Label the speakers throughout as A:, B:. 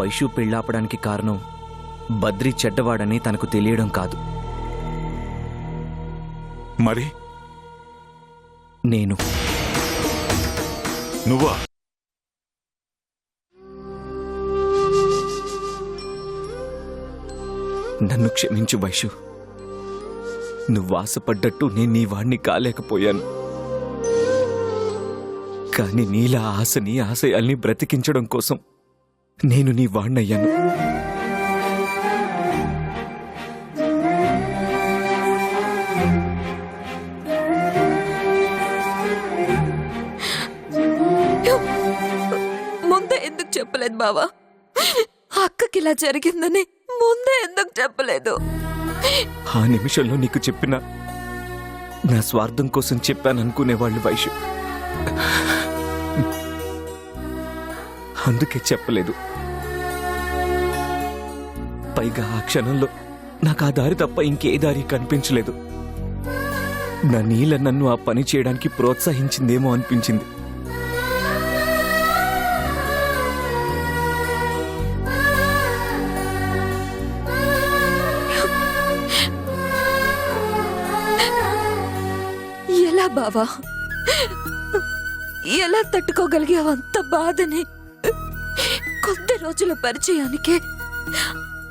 A: వైషు పెళ్ళాపడానికి కారణం బద్రి చెడ్డవాడని తనకు తెలియడం కాదు.
B: మరి?
A: నేను.
B: నువ్వా?
A: నన్ను క్షమించు వైషు. నువ్వు ఆశపడ్డట్టు నేను నీ వాణ్ణి కాలేకపోయాను. కానీ నీలా ఆశని ఆశయాల్ని బ్రతికించడం కోసం నేను నీ వాణ్ణయ్యాను.
C: ముందే ఎందుకు చెప్పలేదు బావా? అక్కకి ఇలా జరిగిందని ముందే ఎందుకు చెప్పలేదు?
A: ఆ నిమిషంలో నీకు చెప్పిన నా స్వార్థం కోసం చెప్పాననుకునేవాళ్ళు వైషు అందుకే చెప్పలేదు. పైగా ఆ క్షణంలో నాకు ఆ దారి తప్ప ఇంకే దారి కనిపించలేదు. నా నీల నన్ను ఆ పని చేయడానికి ప్రోత్సహించిందేమో అనిపించింది.
C: ఎలా బావా? ఎలా తట్టుకోగలిగావు అంత బాధని? కొద్ది రోజుల పరిచయానికే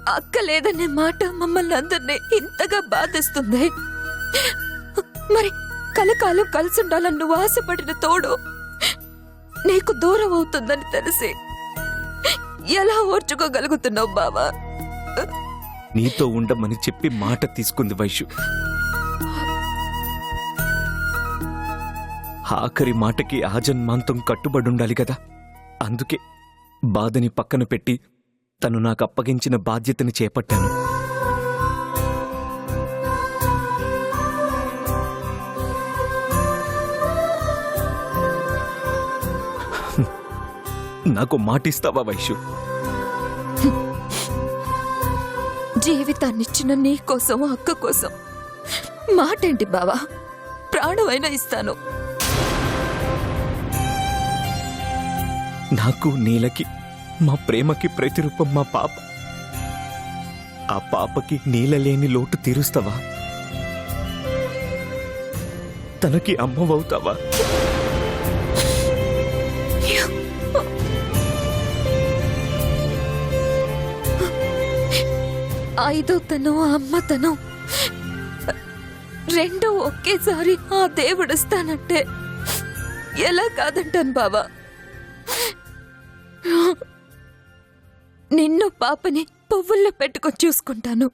C: అక్క లేదనే మాట మమ్మల్ని అందరినీ ఇంతగా బాధిస్తుంది. మరి కలకాలం కలిసి ఉండాలని నువ్వు ఆశపడిన తోడు నీకు దూరం అవుతుందని తెలిసి ఎలా ఓర్చుకోగలుగుతున్నావు బావా?
A: నీతో ఉండమని చెప్పి మాట తీసుకుంది వైషు. ఆఖరి మాటకి ఆజన్మాంతం కట్టుబడి ఉండాలి కదా. అందుకే బాధని పక్కన పెట్టి తను నాకు అప్పగించిన బాధ్యతని చేపట్టాను. నాకు మాటిస్తావా వైషు?
C: జీవితాన్నిచ్చిన నీ కోసం అక్క కోసం మాటేంటి బావా? ప్రాణమైనా ఇస్తాను.
A: నాకు నీలకి మా ప్రేమకి ప్రతిరూపం మా పాప. ఆ పాపకి నీళ్ళలేని లేని లోటు తీరుస్తావా? తనకి అమ్మవవుతావా?
C: ఐదో తను అమ్మతనం రెండు ఒకేసారి ఆ దేవుడిస్తానంటే ఎలా కాదంటాను బావా? నిన్ను పాపని పువ్వుల్లో పెట్టుకొని చూసుకుంటాను.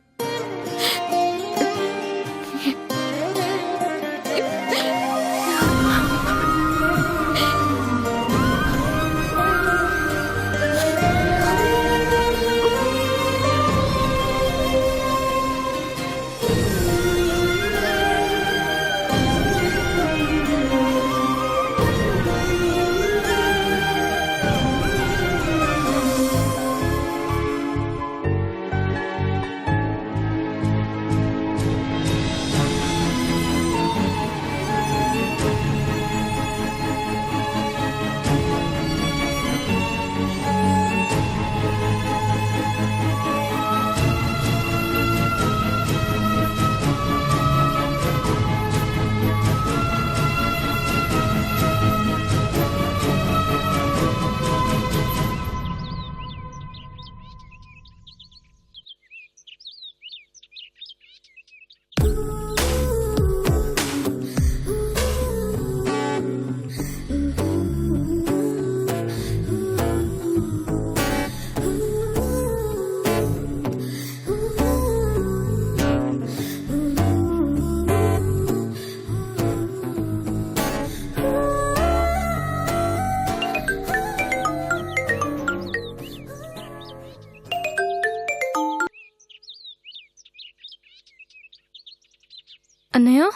D: అన్నయ్య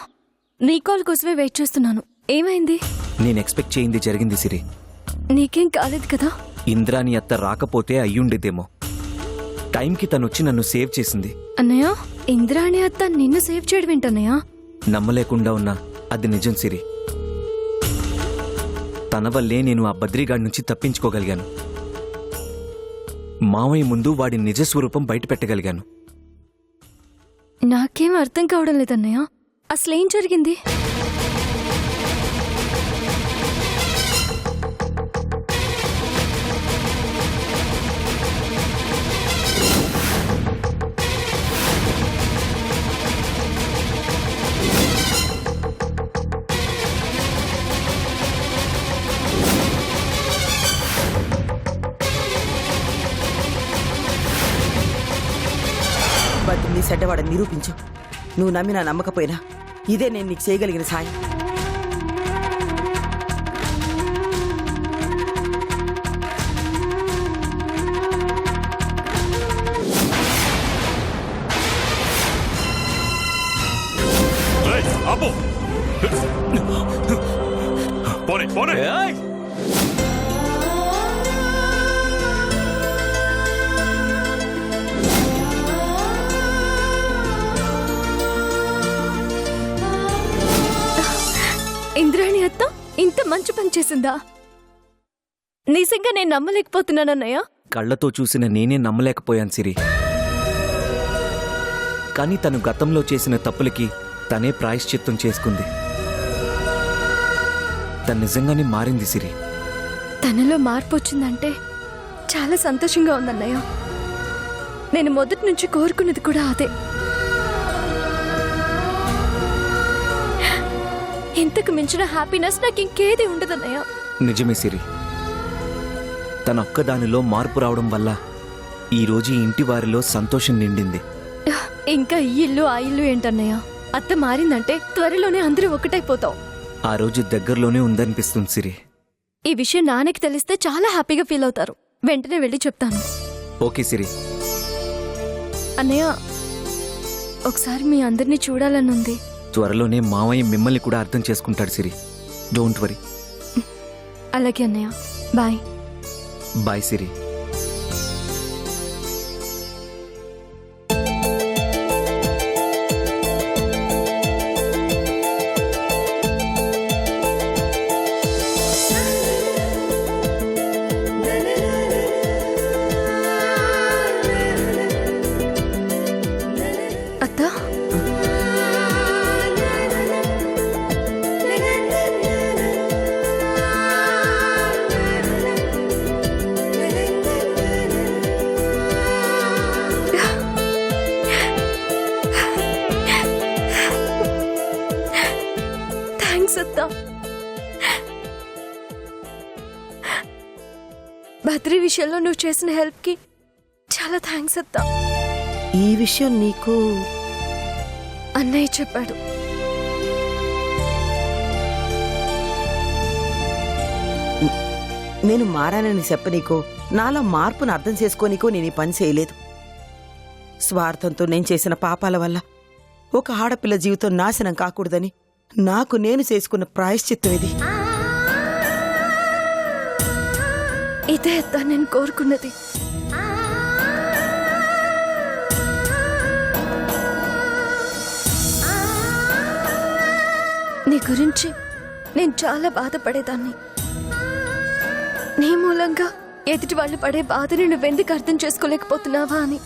D: నీ కాల్ కోసమే వెయిట్ చేస్తున్నాను. ఏమైంది?
A: నేను ఎక్స్పెక్ట్ చేయింది జరిగింది సిరి.
D: నీకేం కాలేదు కదా?
A: ఇంద్రాని అత్త రాకపోతే అయ్యుండేదేమో. టైంకి తనొచ్చి నన్ను సేవ్ చేసింది.
D: అన్నయ్య ఇంద్రాణి అత్త నిన్ను సేవ్ చేయడం ఏంటన్నయ్య?
A: నమ్మలేకుండా ఉన్నా అది నిజం సిరి. తన వల్లే నేను ఆ బద్రీగాడి నుంచి తప్పించుకోగలిగాను. మామయ్య ముందు వాడి నిజస్వరూపం బయట పెట్టగలిగాను
D: నాకేం అర్థం కావడం లేదన్నయ్య. అసలేం జరిగింది?
B: బతిని సెడ్డవాడని నిరూపించు. నువ్వు నమ్మినా నమ్మకపోయినా ఇదే నేను నీకు చేయగలిగిన సాయం.
E: పోనీ పోనీ.
D: అత్త ఇంత మంచి పని చేసిందా? నిజంగా నేను నమ్మలేకపోతున్నానన్నయ్య
A: కళ్ళతో చూసిన నేనే నమ్మలేకపోయాను సిరి. కానీ తను గతంలో చేసిన తప్పులకి తనే ప్రాయశ్చిత్తం చేసుకుంది. తను నిజంగానే మారింది సిరి.
D: తనలో మార్పు వచ్చిందంటే చాలా సంతోషంగా ఉందన్నయ్య. నేను మొదటి నుంచి కోరుకున్నది కూడా అదే. ఇంతకు మించిన హ్యాపీనెస్ నాకు ఇంకేది ఉండదన్నయ్య
A: నిజమే సిరి. తన ఒక్కదానిలో మార్పు రావడం వల్ల ఈరోజు ఇంటి వారిలో సంతోషం నిండింది.
D: ఇంకా ఈ ఇల్లు ఆ ఇల్లు ఏంటన్నయ్య? అత్త మారిందంటే త్వరలోనే అందరూ ఒకటైపోతాం.
A: ఆ రోజు దగ్గరలోనే ఉందనిపిస్తుంది సిరి.
D: ఈ విషయం నాన్నకి తెలిస్తే చాలా హ్యాపీగా ఫీల్ అవుతారు. వెంటనే వెళ్ళి చెప్తాను.
A: ఓకే సిరి.
D: అన్నయ్య ఒకసారి మీ అందరినీ చూడాలనుంది.
A: త్వరలోనే మావయ్య మిమ్మల్ని కూడా అర్థం చేసుకుంటాడు సిరి. డోంట్ వరీ
D: అలాగే అన్నయ్య. బాయ్
A: బాయ్ సిరి.
D: బద్రీ విషయంలో నువ్వు చేసిన హెల్ప్కి చాలా థ్యాంక్స్ అత్తా.
B: ఈ విషయం నీకు
D: అన్నయ్య చెప్పాడు.
B: నేను మారానని చెప్పనీకో నాలో మార్పును అర్థం చేసుకోనీకో నేను ఈ పని చేయలేదు. స్వార్థంతో నేను చేసిన పాపాల వల్ల ఒక ఆడపిల్ల జీవితం నాశనం కాకూడదని నాకు నేను చేసుకున్న ప్రాయశ్చిత్తం ఇది.
D: ఇదే అత్త నేను కోరుకున్నది. నీ గురించి నేను చాలా బాధపడేదాన్ని. నీ మూలంగా ఎదుటి వాళ్ళు పడే బాధని నువ్వెందుకు అర్థం చేసుకోలేకపోతున్నావా అని.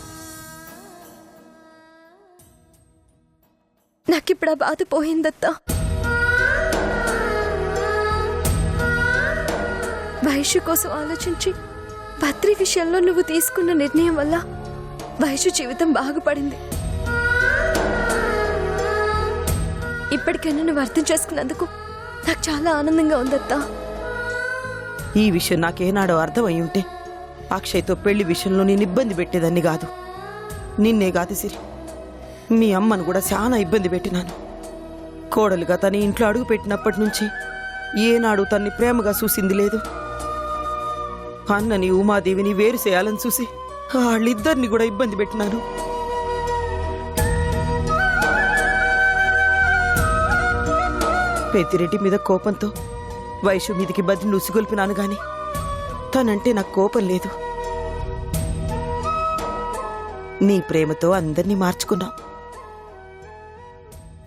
D: నాకిప్పుడు ఆ బాధ పోయిందత్తా. వైషు కోసం ఆలోచించి భద్రి విషయంలో నువ్వు తీసుకున్న నిర్ణయం వల్ల వైషు జీవితం బాగుపడింది. ఇప్పటికైనా నువ్వు అర్థం చేసుకున్నందుకు నాకు చాలా ఆనందంగా ఉందత్తా.
B: ఈ విషయం నాకేనాడో అర్థమై ఉంటే అక్షయ్తో పెళ్ళి విషయంలో నేను ఇబ్బంది పెట్టేదాన్ని కాదు. నిన్నే కాదు సిరి మీ అమ్మను కూడా చాలా ఇబ్బంది పెట్టినాను. కోడలుగా తన ఇంట్లో అడుగు పెట్టినప్పటి నుంచి ఏనాడు తన్ని ప్రేమగా చూసింది లేదు. అన్నని ఉమాదేవిని వేరు చేయాలని చూసి వాళ్ళిద్దరిని కూడా ఇబ్బంది పెట్టినాను. పెద్దిరెడ్డి మీద కోపంతో వైషు మీదికి బదిలి నుసిగొల్పినాను గాని తనంటే నాకు కోపం లేదు. నీ ప్రేమతో అందరినీ మార్చుకున్నాం.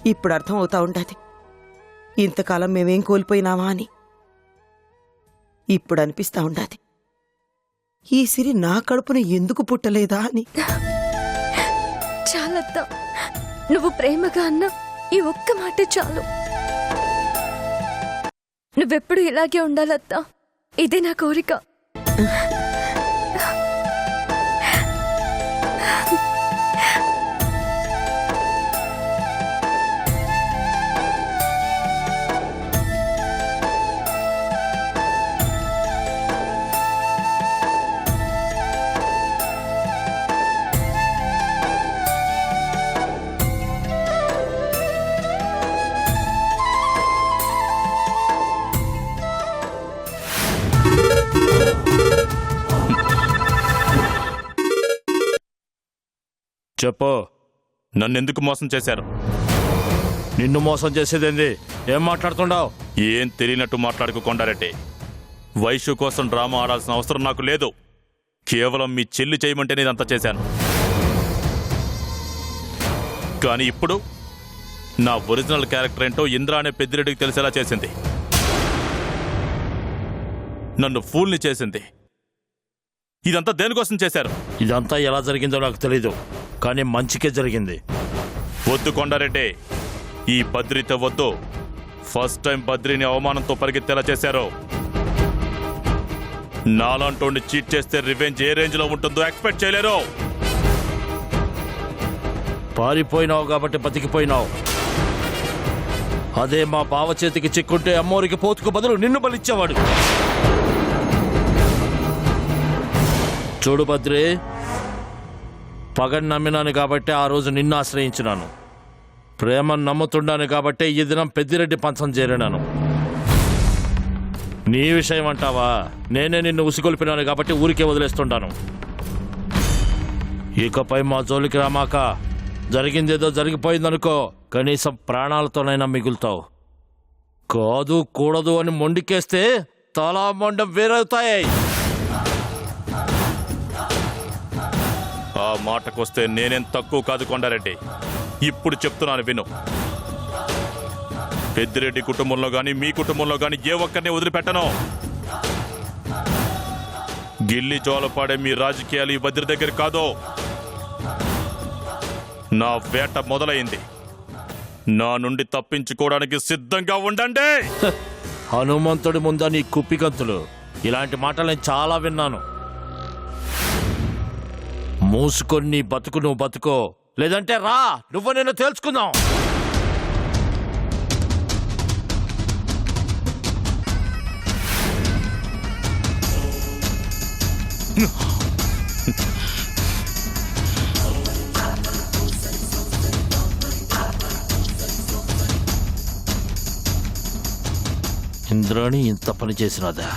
B: ఇప్పుడు అర్థం అవుతా ఉండాది. ఇంతకాలం మేమేం కోల్పోయినామా అని. ఇప్పుడు అనిపిస్తా ఉండాది. ఈ సిరి నా కడుపున ఎందుకు పుట్టలేదా అని.
D: చాలత్తా. నువ్వు ప్రేమగా అన్న ఈ ఒక్క మాట చాలు. నువ్వెప్పుడు ఇలాగే ఉండాలత్తా. ఇదే నా కోరిక.
E: చెప్పు. నన్నెందుకు మోసం చేశారు?
F: నిన్ను మోసం చేసేదేంది? ఏం మాట్లాడుతుండావు?
E: ఏం తెలియనట్టు మాట్లాడుకు కొండారెడ్డి. వైశ్య కోసం డ్రామా ఆడాల్సిన అవసరం నాకు లేదు. కేవలం మీ చెల్లి చేయమంటేనే ఇదంతా చేశాను. కానీ ఇప్పుడు నా ఒరిజినల్ క్యారెక్టర్ ఏంటో ఇంద్ర అనే పెద్దిరెడ్డికి తెలిసేలా చేసింది. నన్ను ఫూల్ని చేసింది. ఇదంతా దేనికోసం చేశారు?
F: ఇదంతా ఎలా జరిగిందో నాకు తెలీదు. కానీ మంచికే జరిగింది.
E: వద్దు కొండారెడ్డి. ఈ బద్రితో వద్దు. ఫస్ట్ టైం బద్రిని అవమానంతో పరిగెత్తేలా చేశారు. నాలాంటోని చీట్ చేస్తే రివెంజ్ ఏ రేంజ్లో ఉంటుందో ఎక్స్పెక్ట్ చేయలేరు.
F: పారిపోయినావు కాబట్టి బతికిపోయినావు. అదే మా బావ చేతికి చిక్కుంటే అమ్మోరికి పోతుకు బదులు నిన్ను బలిచ్చేవాడు. చూడు బద్రి పగని నమ్మినాను కాబట్టి ఆ రోజు నిన్ను ఆశ్రయించినాను. ప్రేమను నమ్ముతున్నాను కాబట్టి ఈ దినం పెద్దిరెడ్డి పంచం చేరినాను. నీ విషయం అంటావా? నేనే నిన్ను ఉసిగొల్పినాను కాబట్టి ఊరికే వదిలేస్తుంటాను. ఇకపై మా జోలికి రామాక జరిగిందేదో జరిగిపోయిందనుకో కనీసం ప్రాణాలతోనైనా మిగులుతావు. కాదు కూడదు అని మొండికేస్తే తలా మొండం వేరవుతాయి.
E: ఆ మాటకొస్తే నేనేం తక్కువ కాదు కొండారెడ్డి. ఇప్పుడు చెప్తున్నాను విను. పెద్దిరెడ్డి కుటుంబంలో కానీ మీ కుటుంబంలో కానీ ఏ ఒక్కరిని వదిలిపెట్టను. గిల్లి జోలపాడే మీ రాజకీయాలు ఈ బద్రి దగ్గర కాదు. నా వేట మొదలైంది. నా నుండి తప్పించుకోవడానికి సిద్ధంగా ఉండండి.
F: హనుమంతుడి ముందా నీ కుప్పిగంతులు. ఇలాంటి మాటలు నేను చాలా విన్నాను. మూసుకొని నీ బతుకు నువ్వు బతుకో. లేదంటే రా నువ్వు నేను తేల్చుకుందాం. ఇంద్రాణి ఇంత పని చేసినదా?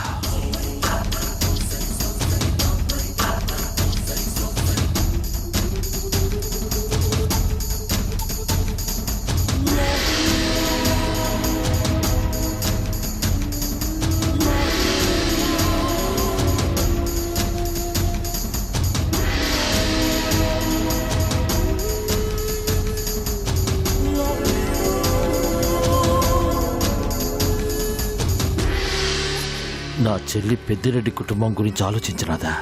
F: చెల్లి పెద్దిరెడ్డి కుటుంబం గురించి ఆలోచించినదా?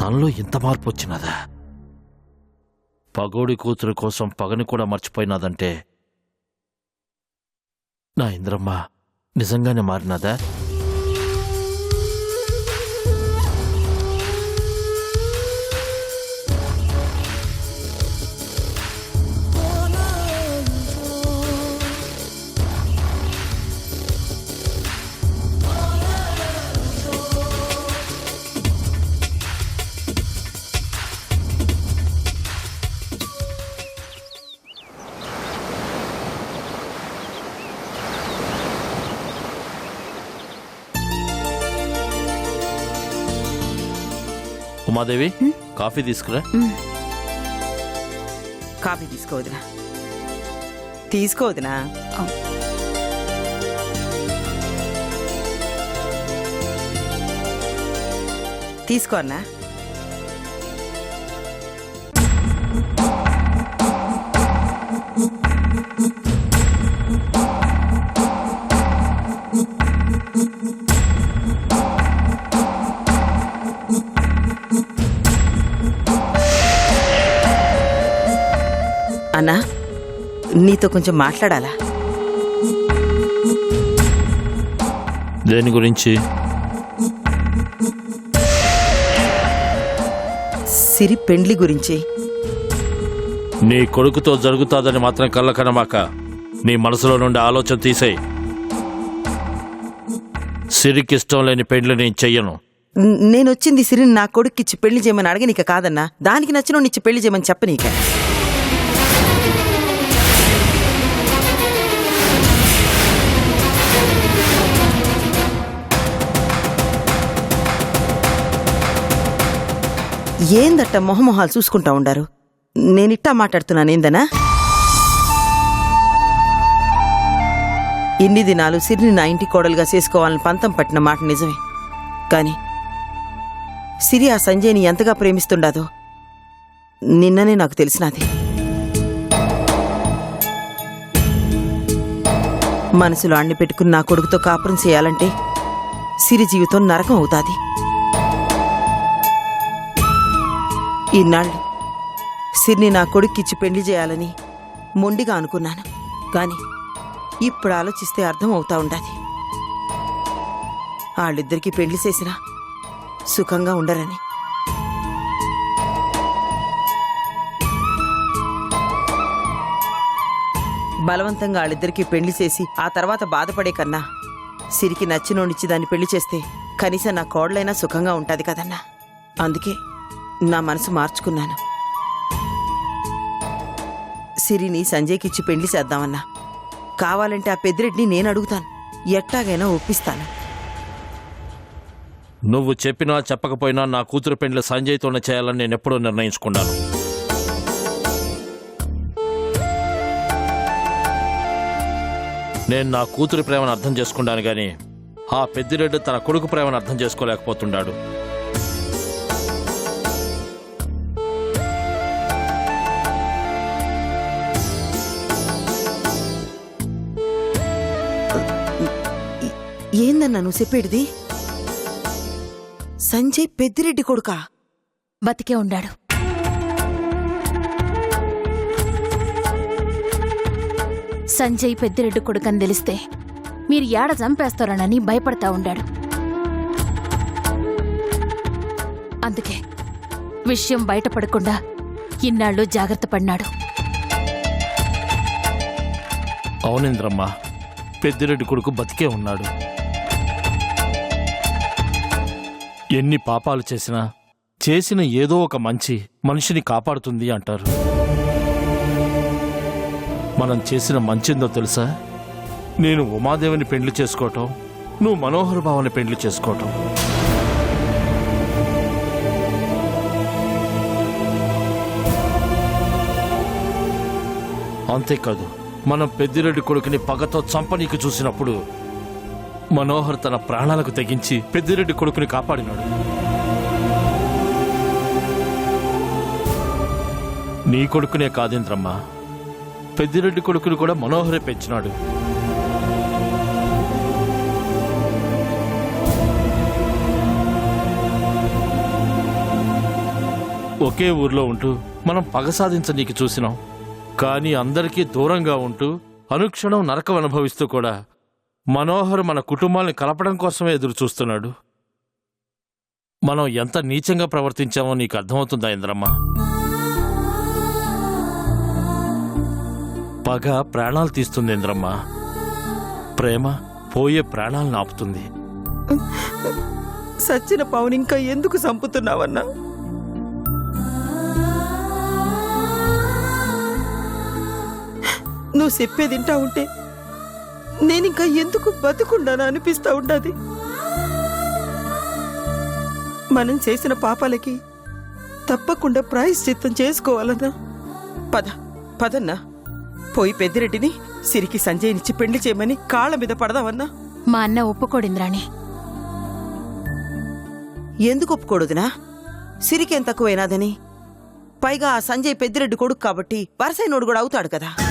F: తనలో ఇంత మార్పు వచ్చినదా? పగోడి కూతురు కోసం పగని కూడా మర్చిపోయినదంటే నా ఇంద్రమ్మ నిజంగానే మారినదా? ఉమాదేవి కాఫీ తీసుకురా.
B: కాఫీ తీసుకోవద్దునా తీసుకోవద్దునా తీసుకోనా నీతో కొంచెం మాట్లాడాలా?
F: దేని గురించి?
B: సిరి పెండ్లి గురించి.
F: నీ కొడుకుతో జరుగుతాదని మాత్రం కళ్ళ కనమాక నీ మనసులో నుండి ఆలోచన తీసేయి. సిరికి ఇష్టం లేని పెండ్లి నేను చెయ్యను.
B: నేను వచ్చింది సిరిని నా కొడుక్కిచ్చి పెళ్ళి చేయమని అడగనీక కాదన్నా. దానికి నచ్చిన ఇచ్చి పెళ్ళి చేయమని చెప్పనీక. ఏందట్ట మొహమొహాలు చూసుకుంటా ఉండారు? నేనిట్టా మాట్లాడుతున్నాను ఏందనా? ఇన్ని దినాలు సిరిని నా ఇంటి కోడలుగా చేసుకోవాలని పంతం పట్టిన మాట నిజమే. కానీ సిరి ఆ సంజయ్ని ఎంతగా ప్రేమిస్తుండదో నిన్ననే నాకు తెలిసినది. మనసులో అన్ని పెట్టుకుని నా కొడుకుతో కాపురం చేయాలంటే సిరి జీవితం నరకం అవుతాది. ఈనాళ్ళు సిరిని నా కొడుక్కిచ్చి పెళ్ళి చేయాలని మొండిగా అనుకున్నాను. కానీ ఇప్పుడు ఆలోచిస్తే అర్థం అవుతా ఉండాలి. వాళ్ళిద్దరికీ పెళ్ళి చేసినా సుఖంగా ఉండరని. బలవంతంగా వాళ్ళిద్దరికీ పెళ్ళి చేసి ఆ తర్వాత బాధపడే కన్నా సిరికి నచ్చినోడిచ్చి దాన్ని పెళ్ళి చేస్తే కనీసం నా కోడలైనా సుఖంగా ఉంటుంది కదన్నా. అందుకే నా మనసు మార్చుకున్నాను. సిరిని సంజయ్కిచ్చి పెళ్ళి చేద్దామన్నా. కావాలంటే ఆ పెద్దిరెడ్డిని నేను అడుగుతాను. ఎట్టాగైనా ఒప్పిస్తాను.
F: నువ్వు చెప్పినా చెప్పకపోయినా నా కూతురు పెండ్లు సంజయ్తోనే చేయాలని నేను ఎప్పుడూ నిర్ణయించుకున్నాను. నేను నా కూతురు ప్రేమను అర్థం చేసుకున్నాను గాని ఆ పెద్దిరెడ్డి తన కొడుకు ప్రేమను అర్థం చేసుకోలేకపోతున్నాడు.
B: ఏందన్నా నువ్వు చెప్పేటిది? సంజయ్ పెద్దిరెడ్డి కొడుకా?
G: బతికే ఉండాడు. సంజయ్ పెద్దిరెడ్డి కొడుకని తెలిస్తే మీరు ఏడ చంపేస్తారోనని భయపడతా ఉండాడు. అందుకే విషయం బయటపడకుండా ఇన్నాళ్ళు జాగ్రత్త పడినాడు.
F: అవునేంద్రమ్మ పెద్దిరెడ్డి కొడుకు బతికే ఉన్నాడు. ఎన్ని పాపాలు చేసినా చేసిన ఏదో ఒక మంచి మనిషిని కాపాడుతుంది అంటారు. మనం చేసిన మంచిందో తెలుసా? నేను ఉమాదేవిని పెండ్లి చేసుకోవటం నువ్వు మనోహర్ భావాన్ని పెండ్లి చేసుకోవటం. అంతేకాదు మనం పెద్దిరెడ్డి కొడుకుని పగతో చంపనీకి చూసినప్పుడు మనోహర్ తన ప్రాణాలకు తెగించి పెద్దిరెడ్డి కొడుకుని కాపాడినాడు. నీ కొడుకునే కాదేంద్రమ్మా? పెద్దిరెడ్డి కొడుకుని కూడా మనోహరే పెంచినాడు. ఒకే ఊర్లో ఉంటూ మనం పగ సాధించనీకి చూసినాం. కానీ అందరికీ దూరంగా ఉంటూ అనుక్షణం నరకం అనుభవిస్తూ కూడా మనోహర్ మన కుటుంబాల్ని కలపడం కోసమే ఎదురు చూస్తున్నాడు మనం ఎంత నీచంగా ప్రవర్తించామో నీకు అర్థమవుతుందా ఇంద్రమ్మ? పగ ప్రాణాలు తీస్తుంది ఇంద్రమ్మ. ప్రేమ పోయే ప్రాణాలను ఆపుతుంది.
B: సచ్చిన పవన్ ఇంకా ఎందుకు చంపుతున్నావన్నా నువ్వు చెప్పేది వింటా ఉంటే నేనింకా ఎందుకు బతుకుండానా అనిపిస్తా ఉండది. మనం చేసిన పాపాలకి తప్పకుండా ప్రాయశ్చిత్తం చేసుకోవాలన్నా. పద పదన్నా. పోయి పెద్దిరెడ్డిని సిరికి సంజయ్నిచ్చి పెళ్ళి చేయమని కాళ్ళ మీద పడదామన్నా.
G: మా అన్న ఒప్పుకోడింద్రాణి.
B: ఎందుకు ఒప్పుకోడుదినా? సిరికేం తక్కువైనాదని. పైగా ఆ సంజయ్ పెద్దిరెడ్డి కొడుకు కాబట్టి వరసైనోడు కూడా అవుతాడు కదా.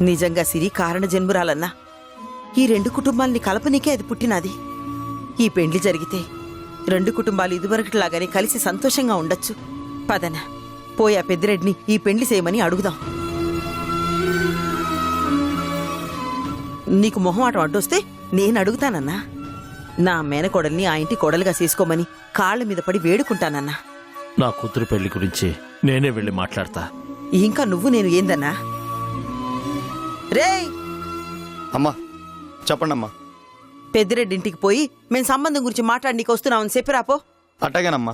B: నిజంగా సిరి కారణ జన్మురాలన్నా. ఈ రెండు కుటుంబాల్ని కలపనీకే అది పుట్టినది. ఈ పెండ్లి జరిగితే రెండు కుటుంబాలు ఇదివరకట్లాగానే కలిసి సంతోషంగా ఉండొచ్చు. పదన పోయా పెద్దిరెడ్డిని ఈ పెండ్లి చేయమని అడుగుదాం. నీకు మొహమాటం అడ్డొస్తే నేను అడుగుతానన్నా. నా మేనకోడల్ని ఆ ఇంటి కోడలుగా చేసుకోమని కాళ్ళ మీద పడి వేడుకుంటానన్నా.
F: నా కూతురు పెళ్ళి గురించి నేనే వెళ్ళి మాట్లాడతా.
B: ఇంకా నువ్వు నేను ఏందన్నా? రేయ్!
H: అమ్మా చెప్పండి అమ్మా
B: పెద్దిరెడ్డి ఇంటికి పోయి మేం సంబంధం గురించి మాట్లాడి నీకు వస్తున్నామని చెప్పిరాపో.
H: అట్టగానమ్మా.